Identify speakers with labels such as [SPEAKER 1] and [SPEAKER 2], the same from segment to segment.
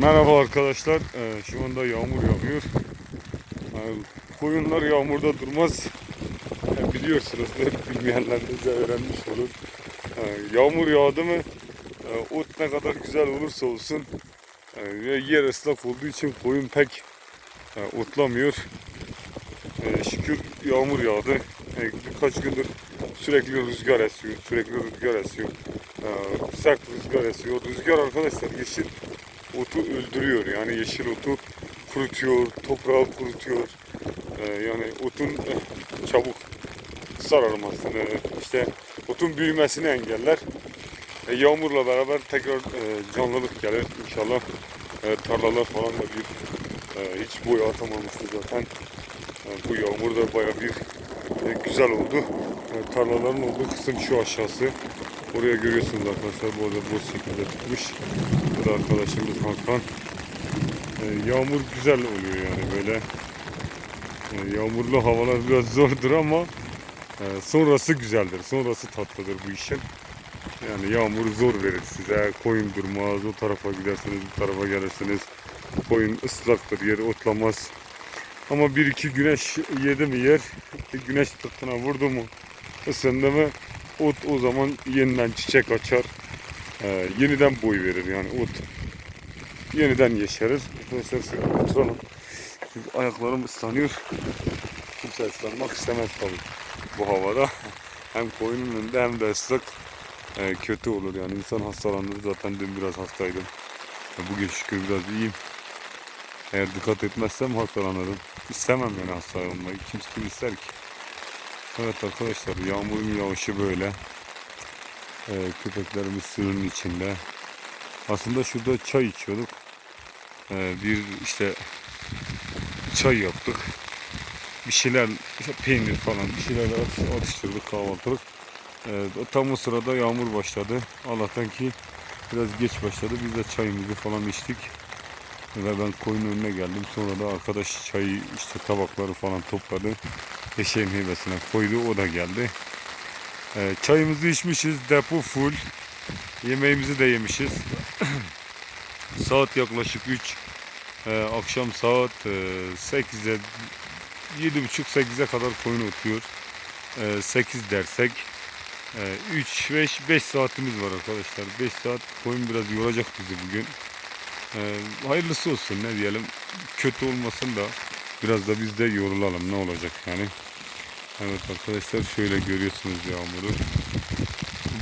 [SPEAKER 1] Merhaba arkadaşlar. Ee, şu anda yağmur yağıyor. Ee, koyunlar yağmurda durmaz. Ee, biliyorsunuzdur. Bilmeyenler de öğrenmiş olur. Ee, yağmur yağdı mı e, ot ne kadar güzel olursa olsun e, ve yer ıslak olduğu için koyun pek e, otlamıyor. E, şükür yağmur yağdı. E, birkaç gündür sürekli rüzgar esiyor. Sürekli rüzgar esiyor. E, sert rüzgar esiyor. Rüzgar arkadaşlar yeşil otu öldürüyor. Yani yeşil otu kurutuyor, toprağı kurutuyor. Ee, yani otun eh, çabuk sararmasını, işte otun büyümesini engeller. E, yağmurla beraber tekrar e, canlılık gelir inşallah. E, tarlalar falan da bir e, hiç boy atamamıştı zaten. E, bu yağmur da baya bir e, güzel oldu. E, tarlaların olduğu kısım şu aşağısı. Oraya görüyorsunuz arkadaşlar bu arada boz şekilde tutmuş. Bu da arkadaşımız Hakan. E, yağmur güzel oluyor yani böyle. E, yağmurlu havalar biraz zordur ama e, sonrası güzeldir. Sonrası tatlıdır bu işin. Yani yağmur zor verir size. Koyun durmaz. O tarafa gidersiniz, bu tarafa gelirsiniz. Koyun ıslaktır, yeri otlamaz. Ama bir iki güneş yedi mi yer, güneş fırtına vurdu mu, ısındı mı ot o zaman yeniden çiçek açar. Ee, yeniden boy verir yani ot. Yeniden yeşerir. Arkadaşlar şöyle oturalım. Çünkü ayaklarım ıslanıyor. Kimse ıslanmak istemez tabii bu havada. Hem koyunun önünde hem de ıslak e, kötü olur yani insan hastalanır. Zaten dün biraz hastaydım. E, Bugün şükür biraz iyiyim. Eğer dikkat etmezsem hastalanırım. İstemem yani hastalanmayı. Kimse kim ister ki? Evet arkadaşlar yağmurun yağışı böyle. Ee, köpeklerimiz suyun içinde. Aslında şurada çay içiyorduk. Ee, bir işte çay yaptık. Bir şeyler işte peynir falan bir şeyler at- atıştırdık kahvaltılık. Ee, tam o sırada yağmur başladı. Allah'tan ki biraz geç başladı. Biz de çayımızı falan içtik. Ve ben koyun önüne geldim. Sonra da arkadaş çayı işte tabakları falan topladı. Eşeğin heybesine koydu. O da geldi. Ee, çayımızı içmişiz. Depo full. Yemeğimizi de yemişiz. saat yaklaşık 3. Ee, akşam saat e, 8'e 7.30-8'e kadar koyun oturuyor. Ee, 8 dersek e, 3 5 5 saatimiz var arkadaşlar. 5 saat koyun biraz yoracak bizi bugün. Ee, hayırlısı olsun ne diyelim. Kötü olmasın da biraz da biz de yorulalım ne olacak yani. Evet arkadaşlar şöyle görüyorsunuz yağmuru.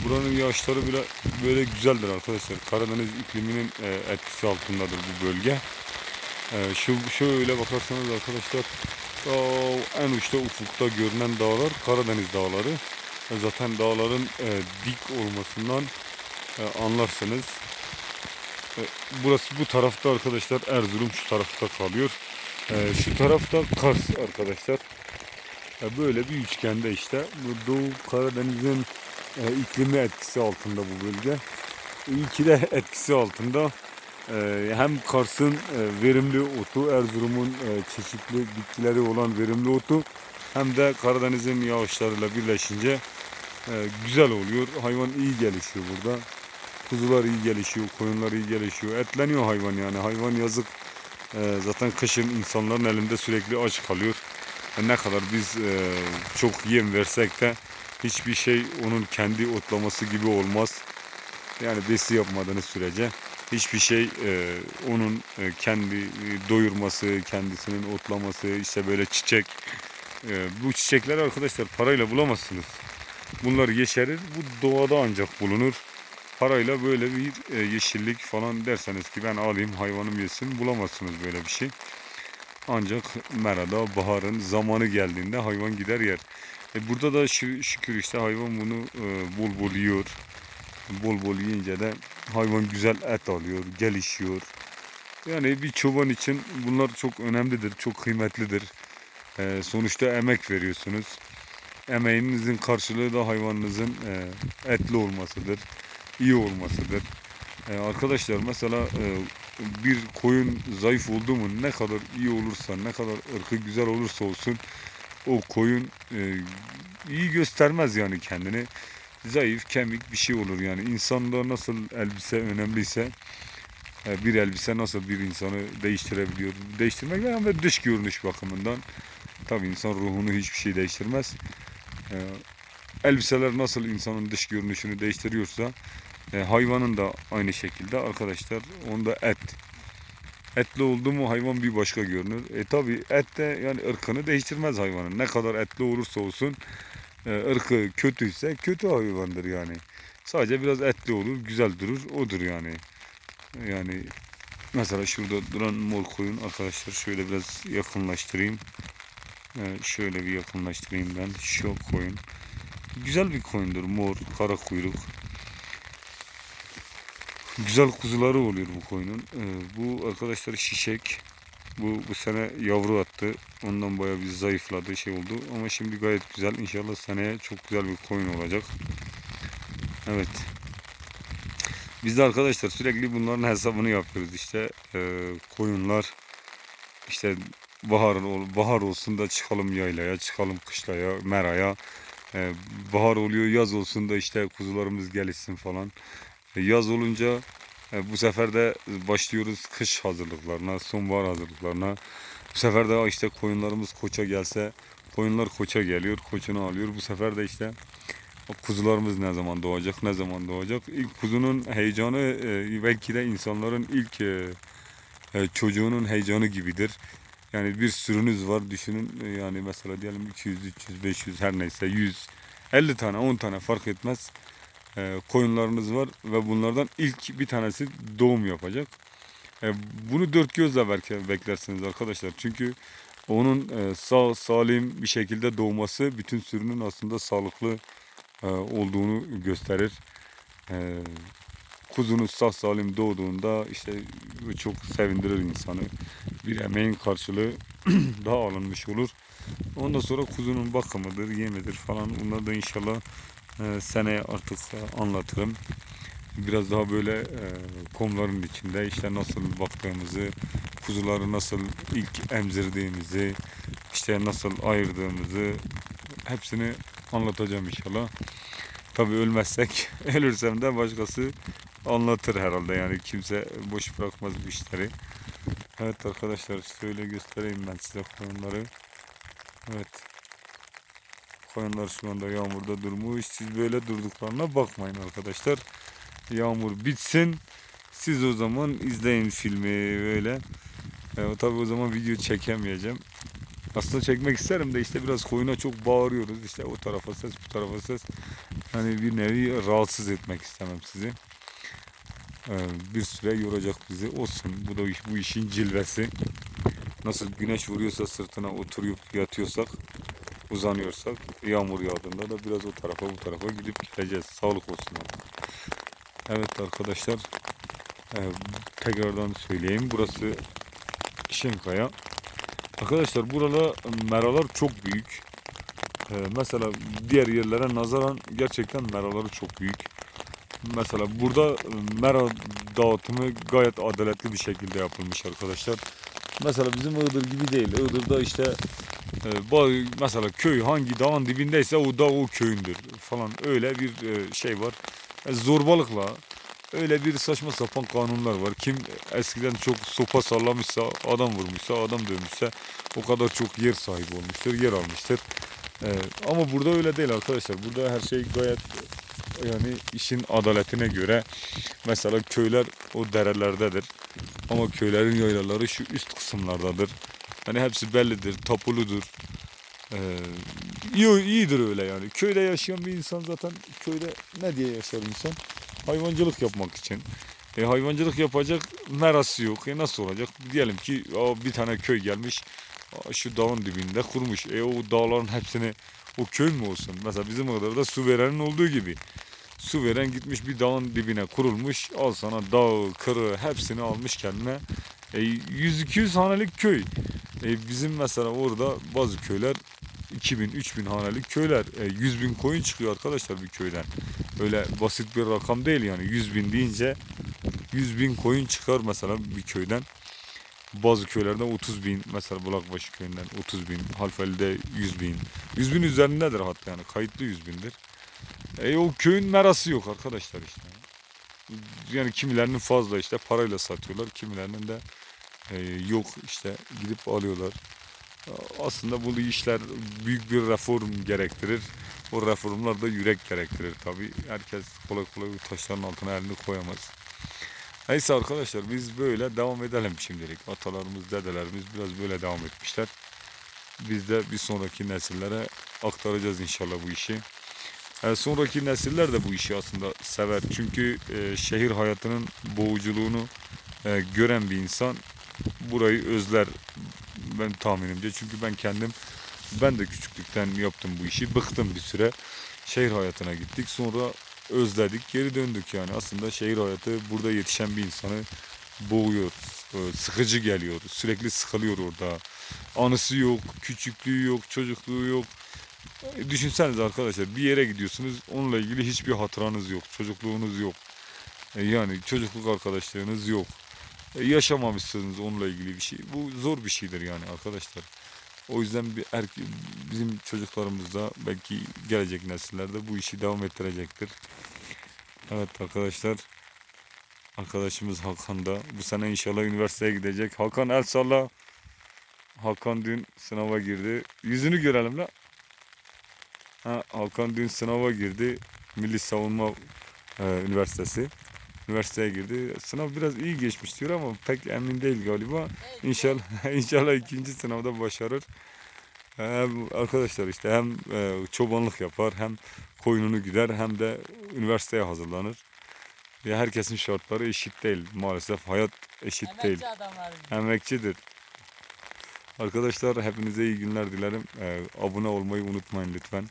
[SPEAKER 1] Buranın yağışları bile böyle güzeldir arkadaşlar. Karadeniz ikliminin e, etkisi altındadır bu bölge. E, şu şöyle bakarsanız arkadaşlar en uçta ufukta görünen dağlar Karadeniz dağları. E, zaten dağların dik olmasından anlarsınız. Burası bu tarafta arkadaşlar Erzurum şu tarafta kalıyor. Şu tarafta Kars arkadaşlar. E, Böyle bir üçgende işte. Doğu Karadeniz'in e, iklimi etkisi altında bu bölge. İyi ki de etkisi altında. E, hem Kars'ın verimli otu, Erzurum'un çeşitli bitkileri olan verimli otu hem de Karadeniz'in yağışlarıyla birleşince güzel oluyor. Hayvan iyi gelişiyor burada. Kuzular iyi gelişiyor, koyunlar iyi gelişiyor. Etleniyor hayvan yani. Hayvan yazık. zaten kışın insanların elinde sürekli aç kalıyor. Ne kadar biz e, çok yem versek de hiçbir şey onun kendi otlaması gibi olmaz. Yani besi yapmadığınız sürece hiçbir şey e, onun e, kendi e, doyurması, kendisinin otlaması, işte böyle çiçek. E, bu çiçekleri arkadaşlar parayla bulamazsınız. Bunlar yeşerir. Bu doğada ancak bulunur. Parayla böyle bir e, yeşillik falan derseniz ki ben alayım hayvanım yesin bulamazsınız böyle bir şey. Ancak merada baharın zamanı geldiğinde hayvan gider yer. E burada da şü- şükür işte hayvan bunu e, bol bol yiyor. Bol bol yiyince de hayvan güzel et alıyor, gelişiyor. Yani bir çoban için bunlar çok önemlidir, çok kıymetlidir. E, sonuçta emek veriyorsunuz. Emeğinizin karşılığı da hayvanınızın e, etli olmasıdır, iyi olmasıdır. E, arkadaşlar mesela bir koyun zayıf oldu mu ne kadar iyi olursa ne kadar ırkı güzel olursa olsun o koyun e, iyi göstermez yani kendini zayıf kemik bir şey olur yani insanda nasıl elbise önemliyse E, bir elbise nasıl bir insanı değiştirebiliyor? Değiştirmek yani ve dış görünüş bakımından. Tabii insan ruhunu hiçbir şey değiştirmez. E, elbiseler nasıl insanın dış görünüşünü değiştiriyorsa e, hayvanın da aynı şekilde arkadaşlar onda et. Etli oldu mu hayvan bir başka görünür. E tabi et de yani ırkını değiştirmez hayvanın. Ne kadar etli olursa olsun e, ırkı kötüyse kötü hayvandır yani. Sadece biraz etli olur, güzel durur, odur yani. Yani mesela şurada duran mor koyun arkadaşlar şöyle biraz yakınlaştırayım. E, şöyle bir yakınlaştırayım ben. Şu koyun. Güzel bir koyundur. Mor, kara kuyruk. Güzel kuzuları oluyor bu koyunun. Ee, bu arkadaşlar şişek. Bu bu sene yavru attı. Ondan bayağı bir zayıfladı şey oldu. Ama şimdi gayet güzel. İnşallah seneye çok güzel bir koyun olacak. Evet. Biz de arkadaşlar sürekli bunların hesabını yapıyoruz. İşte e, koyunlar işte bahar bahar olsun da çıkalım yaylaya, çıkalım kışlaya, meraya. E, bahar oluyor, yaz olsun da işte kuzularımız gelişsin falan. E, Yaz olunca e, bu sefer de başlıyoruz kış hazırlıklarına, sonbahar hazırlıklarına. Bu sefer de işte koyunlarımız koça gelse, koyunlar koça geliyor, koçunu alıyor. Bu sefer de işte kuzularımız ne zaman doğacak, ne zaman doğacak. İlk kuzunun heyecanı e, belki de insanların ilk çocuğunun heyecanı gibidir. Yani bir sürünüz var düşünün yani mesela diyelim 200, 300, 500 her neyse 100, 50 tane 10 tane fark etmez e, koyunlarınız var ve bunlardan ilk bir tanesi doğum yapacak. E, bunu dört gözle beklersiniz arkadaşlar. Çünkü onun e, sağ salim bir şekilde doğması bütün sürünün aslında sağlıklı e, olduğunu gösterir. E, kuzunuz sağ salim doğduğunda işte çok sevindirir insanı. Bir emeğin karşılığı daha alınmış olur. Ondan sonra kuzunun bakımıdır, yemidir falan. Bunları da inşallah e, seneye artık anlatırım. Biraz daha böyle e, komların içinde işte nasıl baktığımızı, kuzuları nasıl ilk emzirdiğimizi, işte nasıl ayırdığımızı hepsini anlatacağım inşallah. Tabii ölmezsek, ölürsem de başkası anlatır herhalde yani kimse boş bırakmaz bu işleri. Evet arkadaşlar şöyle göstereyim ben size koyunları. Evet. Koyunlar şu anda yağmurda durmuş. Siz böyle durduklarına bakmayın arkadaşlar. Yağmur bitsin. Siz o zaman izleyin filmi böyle. E, tabii o zaman video çekemeyeceğim. Aslında çekmek isterim de işte biraz koyuna çok bağırıyoruz. İşte o tarafa ses bu tarafa ses. Hani bir nevi rahatsız etmek istemem sizi. E, bir süre yoracak bizi. Olsun. Bu da bu işin cilvesi. Nasıl güneş vuruyorsa sırtına oturup yatıyorsak uzanıyorsak yağmur yağdığında da biraz o tarafa bu tarafa gidip gideceğiz. Sağlık olsun. Evet arkadaşlar e, tekrardan söyleyeyim. Burası Şenkaya. Arkadaşlar burada meralar çok büyük. E, mesela diğer yerlere nazaran gerçekten meraları çok büyük. Mesela burada e, mera dağıtımı gayet adaletli bir şekilde yapılmış arkadaşlar. Mesela bizim Iğdır gibi değil. Iğdır'da işte mesela köy hangi dağın dibindeyse o dağ o köyündür falan öyle bir e, şey var. E, zorbalıkla öyle bir saçma sapan kanunlar var. Kim eskiden çok sopa sallamışsa, adam vurmuşsa, adam dövmüşse o kadar çok yer sahibi olmuştur, yer almıştır. E, ama burada öyle değil arkadaşlar. Burada her şey gayet yani işin adaletine göre mesela köyler o derelerdedir. Ama köylerin yaylaları şu üst kısımlardadır. Hani hepsi bellidir, tapuludur. Ee, iyi, iyidir öyle yani. Köyde yaşayan bir insan zaten köyde ne diye yaşar insan? Hayvancılık yapmak için. E, hayvancılık yapacak merası yok. E, nasıl olacak? Diyelim ki aa, bir tane köy gelmiş. şu dağın dibinde kurmuş. E, o dağların hepsini o köy mü olsun? Mesela bizim Iğdır'da su verenin olduğu gibi. Su veren gitmiş bir dağın dibine kurulmuş. Al sana dağ, kırı hepsini almış kendine. E, 100-200 hanelik köy. E, bizim mesela orada bazı köyler 2000-3000 hanelik köyler. E, 100 bin koyun çıkıyor arkadaşlar bir köyden. Öyle basit bir rakam değil yani. 100 bin deyince 100 bin koyun çıkar mesela bir köyden. Bazı köylerde 30 bin mesela Bulakbaşı köyünden 30 bin, Halfeli'de 100 bin. 100 bin üzerindedir hatta yani kayıtlı 100 bindir. E o köyün merası yok arkadaşlar işte. Yani kimilerinin fazla işte parayla satıyorlar. Kimilerinin de e, yok işte gidip alıyorlar. Aslında bu işler büyük bir reform gerektirir. O reformlar da yürek gerektirir tabii. Herkes kolay kolay bu taşların altına elini koyamaz. Neyse arkadaşlar biz böyle devam edelim şimdilik. Atalarımız, dedelerimiz biraz böyle devam etmişler. Biz de bir sonraki nesillere aktaracağız inşallah bu işi. E, sonraki nesiller de bu işi aslında sever. Çünkü e, şehir hayatının boğuculuğunu e, gören bir insan burayı özler ben tahminimce. Çünkü ben kendim ben de küçüklükten yaptım bu işi. Bıktım bir süre. Şehir hayatına gittik. Sonra özledik. Geri döndük yani. Aslında şehir hayatı burada yetişen bir insanı boğuyor. e, Sıkıcı geliyor. Sürekli sıkılıyor orada. Anısı yok, küçüklüğü yok, çocukluğu yok. E, Düşünsenize arkadaşlar bir yere gidiyorsunuz onunla ilgili hiçbir hatıranız yok. Çocukluğunuz yok. E, Yani çocukluk arkadaşlarınız yok. Yaşamamışsınız onunla ilgili bir şey. Bu zor bir şeydir yani arkadaşlar. O yüzden bir er, bizim çocuklarımız da belki gelecek nesillerde bu işi devam ettirecektir. Evet arkadaşlar. Arkadaşımız Hakan da bu sene inşallah üniversiteye gidecek. Hakan el salla. Hakan dün sınava girdi. Yüzünü görelim la. Ha, Hakan dün sınava girdi. Milli Savunma e, Üniversitesi. Üniversiteye girdi. Sınav biraz iyi geçmiş diyor ama pek emin değil galiba. İnşallah inşallah ikinci sınavda başarır. Hem arkadaşlar işte hem e, çobanlık yapar hem koyununu gider hem de üniversiteye hazırlanır. Ya herkesin şartları eşit değil maalesef hayat eşit değil.
[SPEAKER 2] Emekçi adamlar.
[SPEAKER 1] Emekçidir. Arkadaşlar hepinize iyi günler dilerim. Ee, abone olmayı unutmayın lütfen.